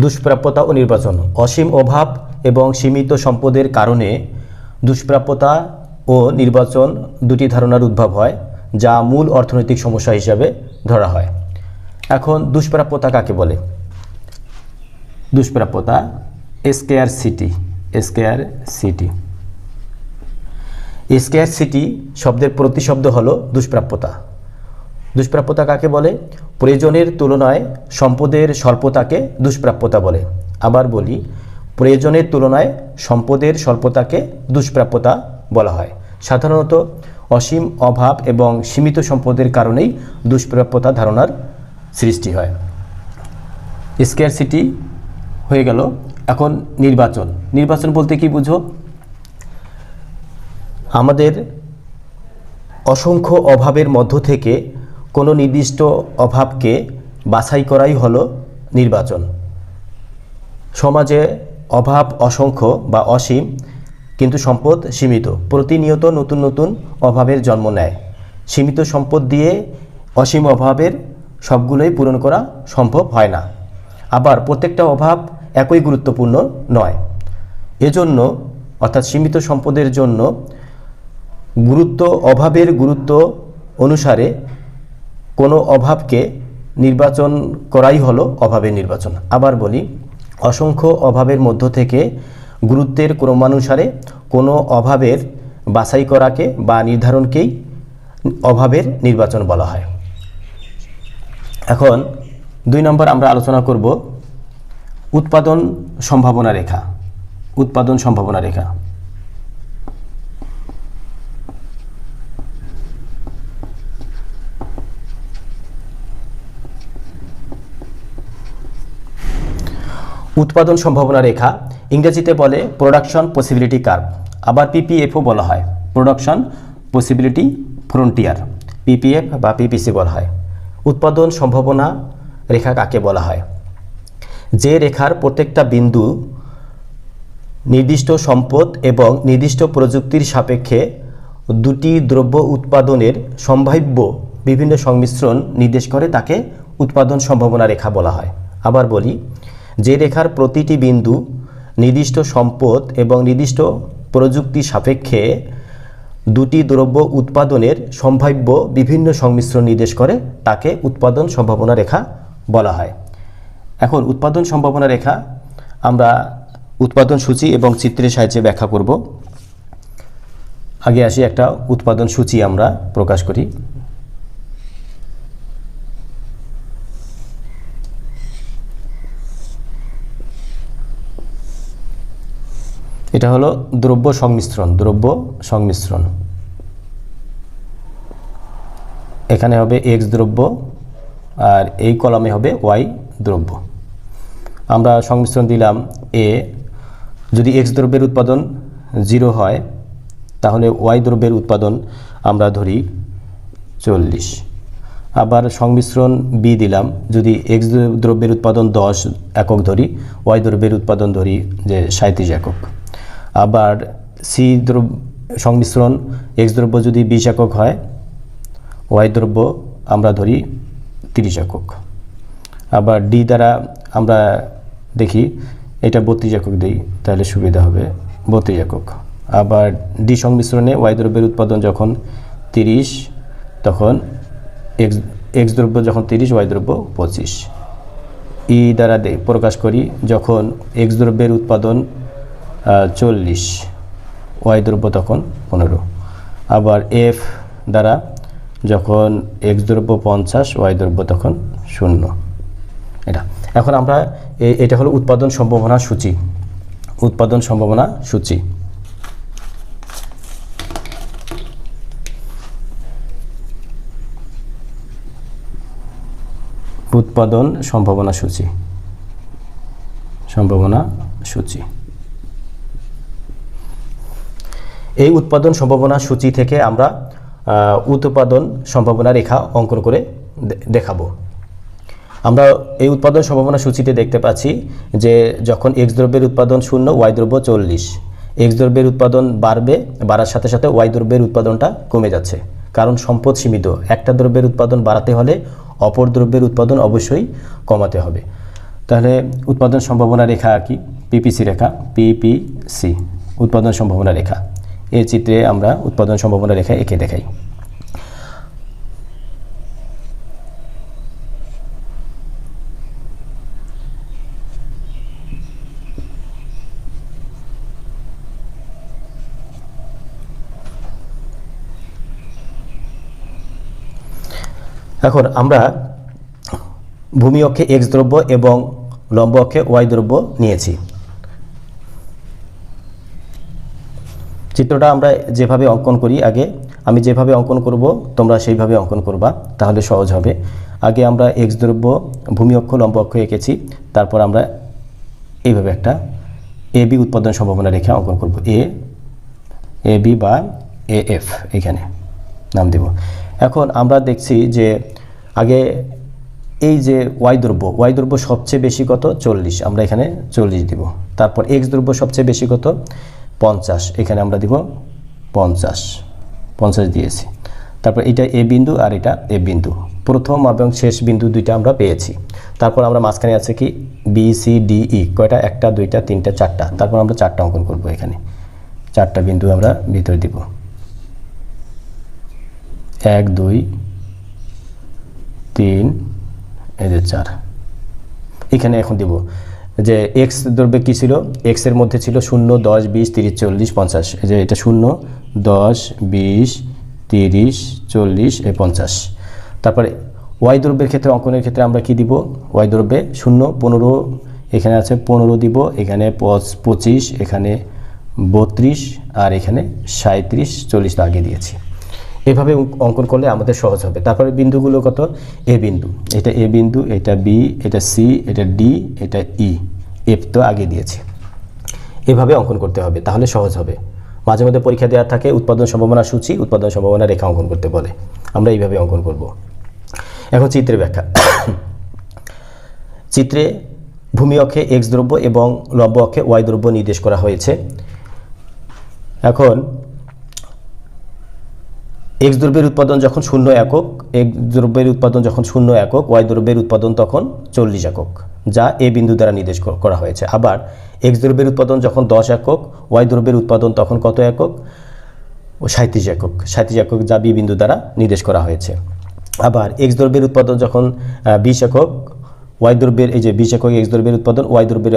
দুষ্প্রাপ্যতা ও নির্বাচন, অসীম অভাব এবং সীমিত সম্পদের কারণে দুষ্প্রাপ্যতা ও নির্বাচন দুটি ধারণার উদ্ভব হয়, যা মূল অর্থনৈতিক সমস্যা হিসাবে ধরা হয়। এখন দুষ্প্রাপ্যতা কাকে বলে? দুষ্প্রাপ্যতা scarcity scarcity. Scarcity শব্দের প্রতিশব্দ হলো দুষ্প্রাপ্যতা। দুষ্প্রাপ্যতা কাকে বলে? প্রয়োজনের তুলনায় সম্পদের স্বল্পতাকে দুষ্প্রাপ্যতা বলে। আবার বলি, প্রয়োজনের তুলনায় সম্পদের স্বল্পতাকে দুষ্প্রাপ্যতা বলা হয়। সাধারণত অসীম অভাব এবং সীমিত সম্পদের কারণেই দুষ্প্রাপ্যতা ধারণার সৃষ্টি হয়। স্কেয়ারসিটি হয়ে গেল। এখন নির্বাচন। নির্বাচন বলতে কি বুঝো? আমাদের অসংখ্য অভাবের মধ্য থেকে কোনো নির্দিষ্ট অভাবকে বাছাই করাই হলো নির্বাচন। সমাজে অভাব, অসংখ্য বা অসীম, কিন্তু সম্পদ সীমিত। প্রতিনিয়ত নতুন নতুন অভাবের জন্ম নেয়। সীমিত সম্পদ দিয়ে অসীম অভাবের সবগুলোই পূরণ করা সম্ভব হয় না। আবার প্রত্যেকটা অভাব একই গুরুত্বপূর্ণ নয়। এজন্য, অর্থাৎ সীমিত সম্পদের জন্য গুরুত্ব, অভাবের গুরুত্ব অনুসারে কোনো অভাবকে নির্বাচন করাই হলো অভাবের নির্বাচন। আবার বলি, অসংখ্য অভাবের মধ্য থেকে গুরুত্বের ক্রমানুসারে কোনো অভাবের বাছাই করাকে বা নির্ধারণকেই অভাবের নির্বাচন বলা হয়। এখন দুই নম্বর আমরা আলোচনা করব উৎপাদন সম্ভাবনা রেখা। উৎপাদন সম্ভাবনা রেখা। উৎপাদন সম্ভাবনা রেখা, ইংরেজিতে বলে প্রোডাকশন পসিবিলিটি কার্ভ আবার পিপিএফও বলা হয় প্রোডাকশন পসিবিলিটি ফ্রন্টিয়ার পিপিএফ বা পিপিসি বলা হয়। উৎপাদন সম্ভাবনা রেখা কাকে বলা হয়? যে রেখার প্রত্যেকটা বিন্দু নির্দিষ্ট সম্পদ এবং নির্দিষ্ট প্রযুক্তির সাপেক্ষে দুটি দ্রব্য উৎপাদনের সম্ভাব্য বিভিন্ন সংমিশ্রণ নির্দেশ করে তাকে উৎপাদন সম্ভাবনা রেখা বলা হয়। আবার বলি যে রেখার প্রতিটি বিন্দু নির্দিষ্ট সম্পদ এবং নির্দিষ্ট প্রযুক্তি সাপেক্ষে দুটি দ্রব্য উৎপাদনের সম্ভাব্য বিভিন্ন সংমিশ্রণ নির্দেশ করে তাকে উৎপাদন সম্ভাবনা রেখা বলা হয়। এখন উৎপাদন সম্ভাবনা রেখা আমরা উৎপাদন সূচি এবং চিত্রের সাহায্যে ব্যাখ্যা করব। আগে আসি একটা উৎপাদন সূচি আমরা প্রকাশ করি। এটা হলো দ্রব্য সংমিশ্রণ দ্রব্য সংমিশ্রণ। এখানে হবে এক্স দ্রব্য আর এই কলামে হবে ওয়াই দ্রব্য। আমরা সংমিশ্রণ দিলাম এ যদি এক্স দ্রব্যের উৎপাদন জিরো হয়, তাহলে ওয়াই দ্রব্যের উৎপাদন আমরা ধরি চল্লিশ। আবার সংমিশ্রণ বি দিলাম। যদি এক্স দ্রব্যের উৎপাদন দশ একক ধরি ওয়াই দ্রব্যের উৎপাদন ধরি যে সাঁত্রিশ একক। আবার সি দ্রব্য সংমিশ্রণ, এক্স দ্রব্য যদি বিশ একক হয়, ওয়াই দ্রব্য আমরা ধরি তিরিশ একক। আবার ডি দ্বারা আমরা দেখি এটা বত্রিশ একক দিই, তাহলে সুবিধা হবে বত্রিশ একক। আবার ডি সংমিশ্রণে ওয়াই দ্রব্যের উৎপাদন যখন তিরিশ, তখন এক্স এক্স দ্রব্য যখন তিরিশ, ওয়াই দ্রব্য পঁচিশ। ই দ্বারা প্রকাশ করি যখন এক্স দ্রব্যের উৎপাদন চল্লিশ, ওয়াই দ্রব্য তখন পনেরো। আবার এফ দ্বারা যখন এক্স দ্রব্য পঞ্চাশ, ওয়াই দ্রব্য তখন শূন্য। এটা। এখন আমরা এটা হলো উৎপাদন সম্ভাবনা সূচি। উৎপাদন সম্ভাবনা সূচি। উৎপাদন সম্ভাবনা সূচি। সম্ভাবনা সূচি। এই উৎপাদন সম্ভাবনা সূচি থেকে আমরা উৎপাদন সম্ভাবনা রেখা অঙ্কন করে দেখাবো। আমরা এই উৎপাদন সম্ভাবনা সূচিতে দেখতে পাচ্ছি যে যখন এক্স দ্রব্যের উৎপাদন শূন্য ওয়াই দ্রব্য চল্লিশ। এক্স দ্রব্যের উৎপাদন বাড়বে, বাড়ার সাথে সাথে ওয়াই দ্রব্যের উৎপাদনটা কমে যাচ্ছে। কারণ সম্পদ সীমিত। একটা দ্রব্যের উৎপাদন বাড়াতে হলে অপর দ্রব্যের উৎপাদন অবশ্যই কমাতে হবে। তাহলে উৎপাদন সম্ভাবনা রেখা কি? পিপিসি রেখা পিপিসি উৎপাদন সম্ভাবনা রেখা। এই চিত্রে আমরা উৎপাদন সম্ভাবনা রেখা এঁকে দেখাই। এখন আমরা ভূমি অক্ষে এক্স দ্রব্য এবং লম্ব অক্ষে ওয়াই দ্রব্য নিয়েছি। চিত্রটা আমরা যেভাবে অঙ্কন করি, আগে আমি যেভাবে অঙ্কন করব, তোমরা সেইভাবে অঙ্কন করবা, তাহলে সহজ হবে। আগে আমরা এক্স দ্রব্য, ভূমি অক্ষ, লম্ব অক্ষ এঁকেছি, তারপর আমরা এইভাবে একটা এ বি উৎপাদন সম্ভাবনা রেখে অঙ্কন করব। এ এ বি বা এ এফ এখানে নাম দেব। এখন আমরা দেখছি যে আগে এই যে ওয়াই দ্রব্য ওয়াই দ্রব্য সবচেয়ে বেশি কত? চল্লিশ। আমরা এখানে চল্লিশ দিব। তারপর এক্স দ্রব্য সবচেয়ে বেশি কত? পঞ্চাশ, এখানে আমরা দিব পঞ্চাশ পঞ্চাশ দিয়েছি। তারপর এটা এ বিন্দু আর এটা এ বিন্দু। প্রথম এবং শেষ বিন্দু দুইটা আমরা পেয়েছি। তারপর আমরা মাঝখানে আছে কি? বি সি ডি ই কয়টা? একটা, দুইটা, তিনটা, চারটা। তারপর আমরা চারটা অঙ্কন করব এখানে। চারটা বিন্দু আমরা ভিতরে দিব। এক, দুই, তিন যে চার। এখানে এখন দিব যে এক্স দ্রব্যে কী ছিল? এক্সের মধ্যে ছিল শূন্য, দশ, বিশ, তিরিশ, চল্লিশ, পঞ্চাশ। যে এটা শূন্য, দশ, বিশ, তিরিশ, চল্লিশ এ পঞ্চাশ। তারপরে ওয়াই দ্রব্যের ক্ষেত্রে, অঙ্কনের ক্ষেত্রে আমরা কি দিব? ওয়াই দ্রব্যে শূন্য, পনেরো, এখানে আছে পনেরো দিব, এখানে পঁচ- পঁচিশ, এখানে বত্রিশ, আর এখানে সাঁত্রিশ চল্লিশ আগে দিয়েছি। এভাবে অঙ্কন করলে আমাদের সহজ হবে। তারপরে বিন্দুগুলো কত? এ বিন্দু। এটা এ বিন্দু, এটা বি এটা সি এটা ডি এটা ই এফ তো আগে দিয়েছি। এভাবে অঙ্কন করতে হবে, তাহলে সহজ হবে। মাঝে মধ্যে পরীক্ষা দেওয়ার থাকে, উৎপাদন সম্ভাবনা সূচি, উৎপাদন সম্ভাবনা রেখা অঙ্কন করতে বলে। আমরা এইভাবে অঙ্কন করব। এখন চিত্রের ব্যাখ্যা। চিত্রে ভূমি অক্ষে এক্স দ্রব্য এবং লম্ব অক্ষে ওয়াই দ্রব্য নির্দেশ করা হয়েছে। এখন এক্স দ্রব্যের উৎপাদন যখন শূন্য একক এক্স দ্রব্যের উৎপাদন যখন শূন্য একক ওয়াই দ্রব্যের উৎপাদন তখন চল্লিশ একক। যা এ বিন্দু দ্বারা নির্দেশ করা হয়েছে। আবার এক্স দ্রব্যের উৎপাদন যখন দশ একক ওয়াই দ্রব্যের উৎপাদন তখন কত একক? ও সাঁত্রিশ একক। সাঁত্রিশ একক যা বি বিন্দু দ্বারা নির্দেশ করা হয়েছে। আবার এক্স দ্রব্যের উৎপাদন যখন বিশ একক ওয়াই দ্রব্যের, এই যে বিশ একক এক্স দ্রব্যের উৎপাদন ওয়াই দ্রব্যের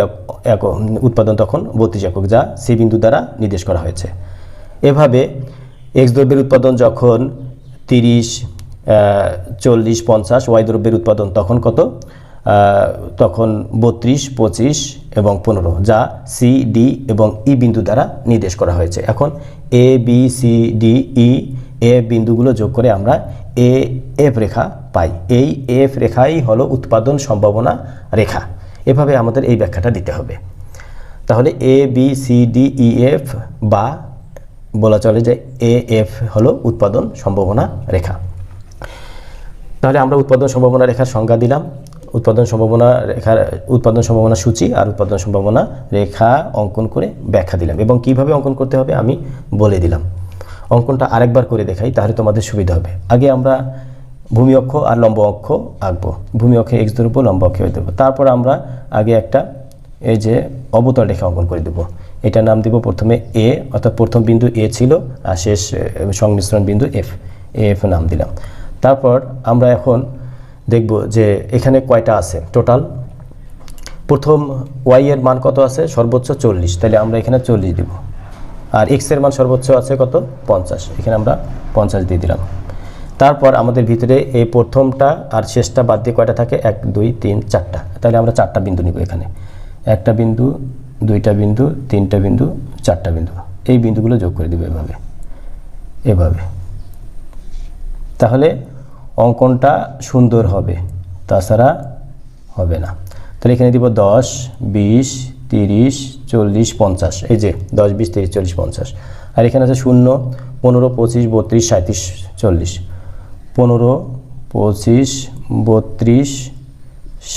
উৎপাদন তখন বত্রিশ একক যা সি বিন্দু দ্বারা নির্দেশ করা হয়েছে। এভাবে এক্স দ্রব্যের উৎপাদন যখন তিরিশ চল্লিশ, পঞ্চাশ ওয়াই দ্রব্যের উৎপাদন তখন কত? তখন বত্রিশ, পঁচিশ এবং পনেরো, যা সি ডি এবং ই বিন্দু দ্বারা নির্দেশ করা হয়েছে। এখন A B C D E এ বিন্দুগুলো যোগ করে আমরা এ এফ রেখা পাই। এই এফ রেখাই হলো উৎপাদন সম্ভাবনা রেখা। এভাবে আমাদের এই ব্যাখ্যাটা দিতে হবে। তাহলে A B C D E F বা বলা চলে যে এ এফ হলো উৎপাদন সম্ভাবনা রেখা। তাহলে আমরা উৎপাদন সম্ভাবনা রেখার সংজ্ঞা দিলাম। উৎপাদন সম্ভাবনা রেখার উৎপাদন সম্ভাবনা সূচি আর উৎপাদন সম্ভাবনা রেখা অঙ্কন করে ব্যাখ্যা দিলাম এবং কীভাবে অঙ্কন করতে হবে আমি বলে দিলাম। অঙ্কনটা আরেকবার করে দেখাই তাহলে তোমাদের সুবিধা হবে। আগে আমরা ভূমি অক্ষ আর লম্ব অক্ষ আঁকবো। ভূমি অক্ষে এক্স ধরবো, লম্ব অক্ষে ওই ধরবো। তারপর আমরা আগে একটা এই যে অবতল রেখা অঙ্কন করে দেবো। এটার নাম দিব প্রথমে এ অর্থাৎ প্রথম বিন্দু এ ছিল আর শেষ সংমিশ্রণ বিন্দু এফ এফ নাম দিলাম। তারপর আমরা এখন দেখব যে এখানে কয়টা আছে? টোটাল প্রথম ওয়াই এর মান কত আছে? সর্বোচ্চ চল্লিশ। তাহলে আমরা এখানে চল্লিশ দিব। আর এক্সের মান সর্বোচ্চ আছে কত? পঞ্চাশ। এখানে আমরা পঞ্চাশ দিয়ে দিলাম। তারপর আমাদের ভিতরে এই প্রথমটা আর শেষটা বাদ দিয়ে কয়টা থাকে? এক, দুই, তিন, চারটা। তাহলে আমরা চারটা বিন্দু নিব এখানে। একটা বিন্দু, দুইটা বিন্দু, তিনটা বিন্দু, চারটা বিন্দু। এই বিন্দুগুলো যোগ করে দিব এভাবে। এভাবে। তাহলে অঙ্কনটা সুন্দর হবে, তাছাড়া হবে না। তাহলে এখানে দিব দশ, বিশ, তিরিশ, চল্লিশ, পঞ্চাশ, এই যে দশ, বিশ, তিরিশ, চল্লিশ, পঞ্চাশ। আর এখানে আছে শূন্য, পনেরো, পঁচিশ, বত্রিশ সাঁত্রিশ চল্লিশ। পনেরো, পঁচিশ, বত্রিশ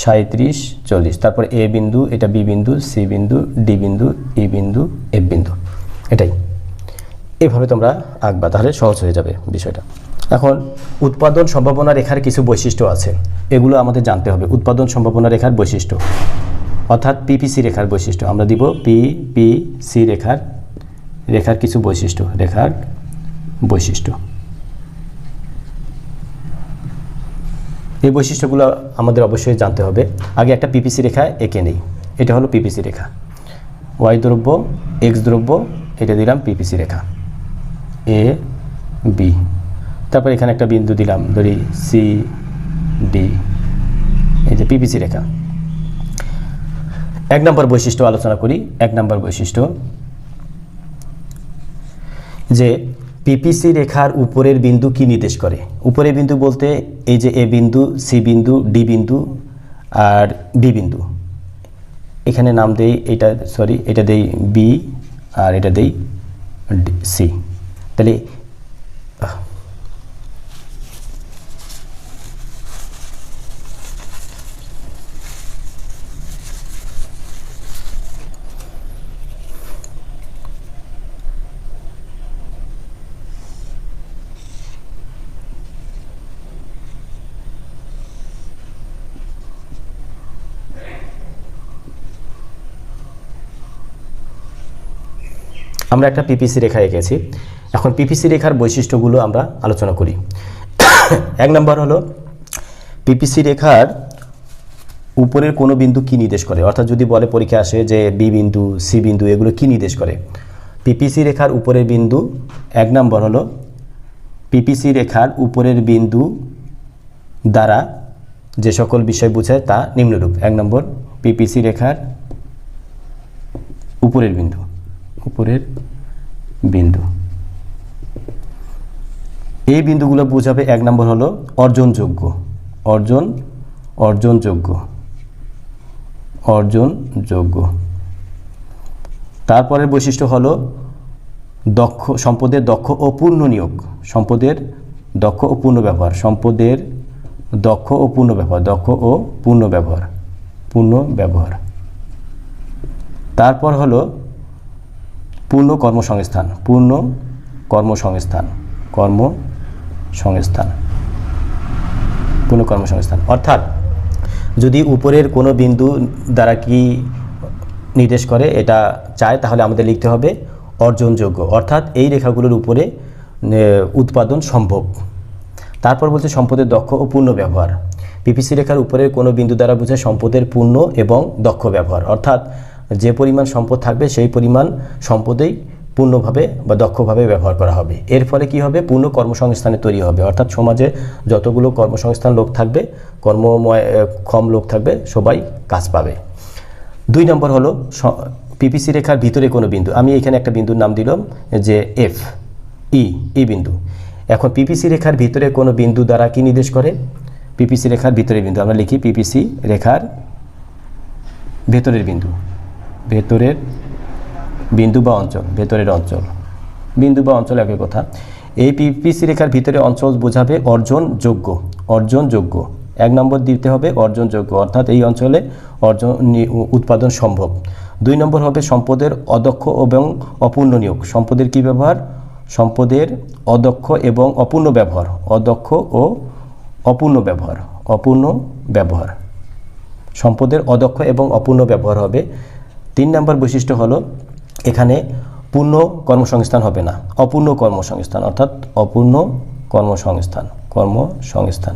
সাঁত্রিশ চল্লিশ। তারপর এ বিন্দু, এটা বি বিন্দু, সি বিন্দু, ডি বিন্দু, ই বিন্দু, এফ বিন্দু। এটাই। এভাবে তোমরা আঁকবা, তাহলে সহজ হয়ে যাবে বিষয়টা। এখন উৎপাদন সম্ভাবনা রেখার কিছু বৈশিষ্ট্য আছে। এগুলো আমাদের জানতে হবে। উৎপাদন সম্ভাবনা রেখার বৈশিষ্ট্য। অর্থাৎ পিপিসি রেখার বৈশিষ্ট্য। আমরা দিব পি পি সি রেখার রেখার কিছু বৈশিষ্ট্য। রেখার বৈশিষ্ট্য। এই বৈশিষ্ট্যগুলো আমাদের অবশ্যই জানতে হবে। আগে একটা পিপিসি রেখা এঁকে নেই। এটা হলো পিপিসি রেখা। ওয়াই দ্রব্য এক্স দ্রব্য, এটা দিলাম পিপিসি রেখা। এ বি তারপর এখানে একটা বিন্দু দিলাম, ধরি সি ডি এই যে পিপিসি রেখা। এক নম্বর বৈশিষ্ট্য আলোচনা করি, এক নম্বর বৈশিষ্ট্য যে পিপিসি রেখার উপরের বিন্দু কি নির্দেশ করে? উপরের বিন্দু বলতে এই যে এ বিন্দু সি বিন্দু ডি বিন্দু আর বি বিন্দু। এখানে নাম দেই, এটা সরি এটা দেই বি আর এটা দেই সি তাহলে আমরা একটা পিপিসি রেখা এঁকেছি। এখন পিপিসি রেখার বৈশিষ্ট্যগুলো আমরা আলোচনা করি। এক নম্বর হলো পিপিসি রেখার উপরের কোনো বিন্দু কি নির্দেশ করে? অর্থাৎ যদি বলে পরীক্ষা আসে যে বি বিন্দু সি বিন্দু, এগুলো কি নির্দেশ করে? পিপিসি রেখার উপরের বিন্দু এক নম্বর হলো পিপিসি রেখার উপরের বিন্দু দ্বারা যে সকল বিষয় বোঝায় তা নিম্নরূপ। এক নম্বর পিপিসি রেখার উপরের বিন্দু। উপরের বিন্দু। এই বিন্দুগুলো বোঝাবে এক নম্বর হলো অর্জনযোগ্য। অর্জন, অর্জনযোগ্য। অর্জনযোগ্য। তারপরের বৈশিষ্ট্য হলো দক্ষ, সম্পদের দক্ষ ও পূর্ণ নিয়োগ। সম্পদের দক্ষ ও পূর্ণ ব্যবহার। সম্পদের দক্ষ ও পূর্ণ ব্যবহার। দক্ষ ও পূর্ণ ব্যবহার। পূর্ণ ব্যবহার। তারপর হলো পূর্ণ কর্মসংস্থান পূর্ণ কর্মসংস্থান কর্মসংস্থান, পূর্ণ কর্মসংস্থান। অর্থাৎ যদি উপরের কোনো বিন্দু দ্বারা কি নির্দেশ করে, এটা চায়, তাহলে আমাদের লিখতে হবে অর্জনযোগ্য। অর্থাৎ এই রেখাগুলোর উপরে উৎপাদন সম্ভব। তারপর বলছে সম্পদের দক্ষ ও পূর্ণ ব্যবহার। পিপিসি রেখার উপরের কোনো বিন্দু দ্বারা বোঝায় সম্পদের পূর্ণ এবং দক্ষ ব্যবহার। অর্থাৎ যে পরিমাণ সম্পদ থাকবে সেই পরিমাণ সম্পদেই পূর্ণভাবে বা দক্ষভাবে ব্যবহার করা হবে। এর ফলে কি হবে? পূর্ণ কর্মসংস্থানে তৈরি হবে। অর্থাৎ সমাজে যতগুলো কর্মসংস্থান লোক থাকবে কর্মময় এ, ক্ষম লোক থাকবে সবাই কাজ পাবে। দুই নম্বর হলো পিপিসি রেখার ভিতরে কোনো বিন্দু। আমি এখানে একটা বিন্দুর নাম দিলাম যে এফ ই ই বিন্দু। এখন পিপিসি রেখার ভিতরে কোনো বিন্দু দ্বারা কি নির্দেশ করে? পিপিসি রেখার ভিতরের বিন্দু। আমরা লিখি পিপিসি রেখার ভেতরের বিন্দু। ভেতরের বিন্দু বা অঞ্চল, ভেতরের অঞ্চল। বিন্দু বা অঞ্চল একই কথা। এই পিপিসি রেখার ভিতরে অঞ্চল বোঝাবে অর্জনযোগ্য অর্জনযোগ্য এক নম্বর দিতে হবে অর্জনযোগ্য অর্থাৎ এই অঞ্চলে অর্জন উৎপাদন সম্ভব। দুই নম্বর হবে সম্পদের অদক্ষ এবং অপূর্ণ নিয়োগ। সম্পদের কি ব্যবহার? সম্পদের অদক্ষ এবং অপূর্ণ ব্যবহার। অদক্ষ ও অপূর্ণ ব্যবহার। অপূর্ণ ব্যবহার। সম্পদের অদক্ষ এবং অপূর্ণ ব্যবহার হবে। তিন নম্বর বৈশিষ্ট্য হলো এখানে পূর্ণ কর্মসংস্থান হবে না, অপূর্ণ কর্মসংস্থান, অর্থাৎ অপূর্ণ কর্মসংস্থান কর্মসংস্থান,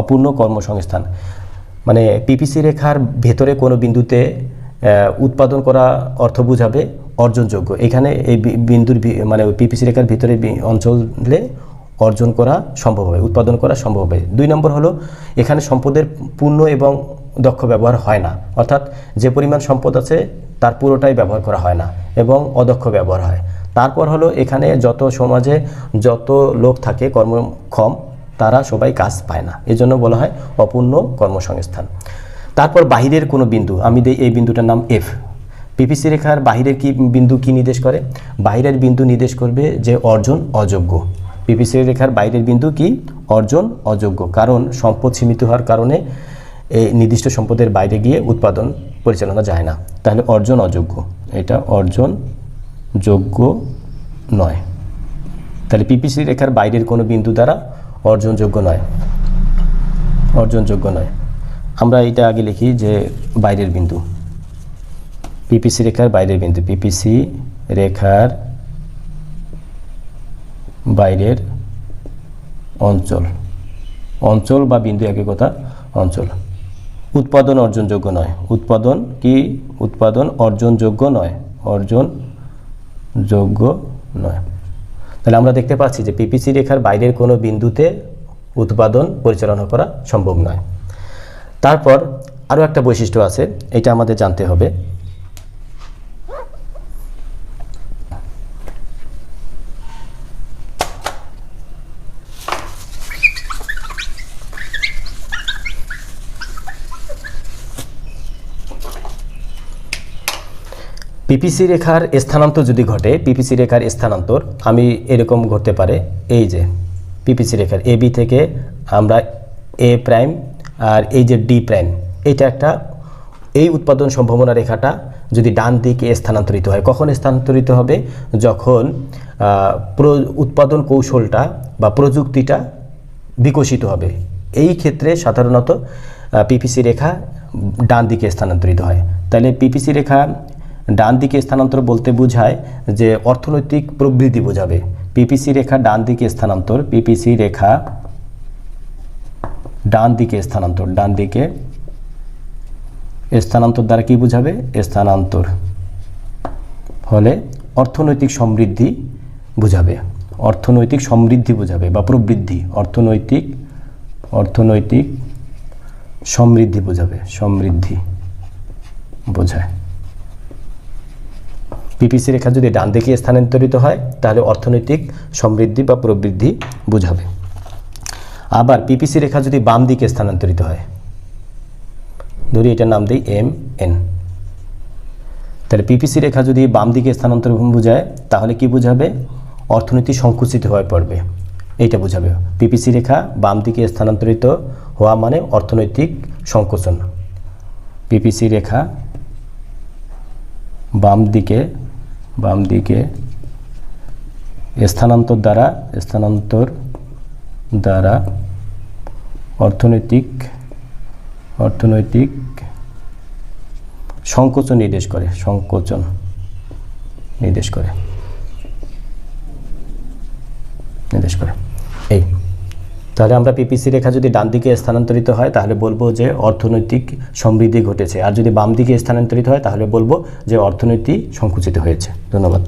অপূর্ণ কর্মসংস্থান। মানে পিপিসি রেখার ভেতরে কোনো বিন্দুতে উৎপাদন করা অর্থ বোঝাবে অর্জনযোগ্য। এখানে এই বিন্দুর মানে পিপিসি রেখার ভিতরে অঞ্চলে অর্জন করা সম্ভব হবে, উৎপাদন করা সম্ভব হবে। দুই নম্বর হলো এখানে সম্পদের পূর্ণ এবং দক্ষ ব্যবহার হয় না। অর্থাৎ যে পরিমাণ সম্পদ আছে, তার পুরোটাই ব্যবহার করা হয় না এবং অদক্ষ ব্যবহার হয়। তারপর হলো এখানে যত সমাজে যত লোক থাকে কর্মক্ষম, তারা সবাই কাজ পায় না। এজন্য বলা হয় অপূর্ণ কর্মসংস্থান। তারপর বাহিরের কোনো বিন্দু, আমি দিই এই বিন্দুটার নাম এফ পিপিসি রেখার বাহিরের কি বিন্দু কি নির্দেশ করে? বাহিরের বিন্দু নির্দেশ করবে যে অর্জন অযোগ্য। পিপিসি রেখার বাইরের বিন্দু কি? অর্জন অযোগ্য। কারণ সম্পদ সীমিত হওয়ার কারণে এই নির্দিষ্ট সম্পদের বাইরে গিয়ে উৎপাদন পরিচালনা যায় না। তাহলে অর্জন অযোগ্য। এটা অর্জন যোগ্য নয়। তাহলে পিপিসি রেখার বাইরের কোনো বিন্দু দ্বারা অর্জনযোগ্য নয়। অর্জনযোগ্য নয়। আমরা এটা আগে লিখি যে বাইরের বিন্দু। পিপিসি রেখার বাইরের বিন্দু। পিপিসি রেখার বাইরের অঞ্চল। অঞ্চল বা বিন্দু একই কথা, অঞ্চল। উৎপাদন অর্জনযোগ্য নয়। উৎপাদন কি? উৎপাদন অর্জনযোগ্য নয়। অর্জন যোগ্য নয়। তাহলে আমরা দেখতে পাচ্ছি যে পিপিসি রেখার বাইরের কোনো বিন্দুতে উৎপাদন পরিচালনা করা সম্ভব নয়। তারপর আরও একটা বৈশিষ্ট্য আছে, এটা আমাদের জানতে হবে। পিপিসি রেখার স্থানান্তর যদি ঘটে পিপিসি রেখার স্থানান্তর, আমি এরকম ঘটতে পারে, এই যে পিপিসি রেখার এ বি থেকে আমরা এ প্রাইম আর এই যে ডি প্রাইম এটা একটা, এই উৎপাদন সম্ভাবনা রেখাটা যদি ডান দিকে স্থানান্তরিত হয়, কখন স্থানান্তরিত হবে? যখন উৎপাদন কৌশলটা বা প্রযুক্তিটা বিকশিত হবে। এই ক্ষেত্রে সাধারণত পিপিসি রেখা ডান দিকে স্থানান্তরিত হয়। তাহলে পিপিসি রেখা ডান দিকে স্থানান্তর বলতে বোঝায় যে অর্থনৈতিক প্রবৃদ্ধি বোঝাবে। পিপিসি রেখা ডান দিকে স্থানান্তর, পিপিসি রেখা ডান দিকে স্থানান্তর ডান দিকে স্থানান্তর দ্বারা কি বোঝাবে? স্থানান্তর। হলে অর্থনৈতিক সমৃদ্ধি বোঝাবে। অর্থনৈতিক সমৃদ্ধি বোঝাবে বা প্রবৃদ্ধি। অর্থনৈতিক অর্থনৈতিক সমৃদ্ধি বোঝাবে। সমৃদ্ধি বোঝায়। পিপিসি রেখা যদি ডান দিকে স্থানান্তরিত হয়, তাহলে অর্থনৈতিক সমৃদ্ধি বা প্রবৃদ্ধি বোঝাবে। আবার পিপিসি রেখা যদি বাম দিকে স্থানান্তরিত হয়, ধরি এটার নাম দিই এম এন তাহলে পিপিসি রেখা যদি বাম দিকে স্থানান্তর বোঝায়, তাহলে কি বোঝাবে? অর্থনীতি সংকুচিত হয়ে পড়বে। এইটা বোঝাবে। পিপিসি রেখা বাম দিকে স্থানান্তরিত হওয়া মানে অর্থনৈতিক সংকোচন। পিপিসি রেখা বাম দিকে বাম দিকে, স্থানান্তর দ্বারা স্থানান্তর দ্বারা অর্থনৈতিক অর্থনৈতিক সংকোচন নির্দেশ করে, সংকোচন নির্দেশ করে নির্দেশ করে। এই। তাহলে আমরা পিপিসি রেখা যদি ডান দিকে স্থানান্তরিত হয়, তাহলে বলব যে অর্থনৈতিক সমৃদ্ধি ঘটেছে। আর যদি বাম দিকে স্থানান্তরিত হয়, তাহলে বলব যে অর্থনীতি সংকুচিত হয়েছে। ধন্যবাদ।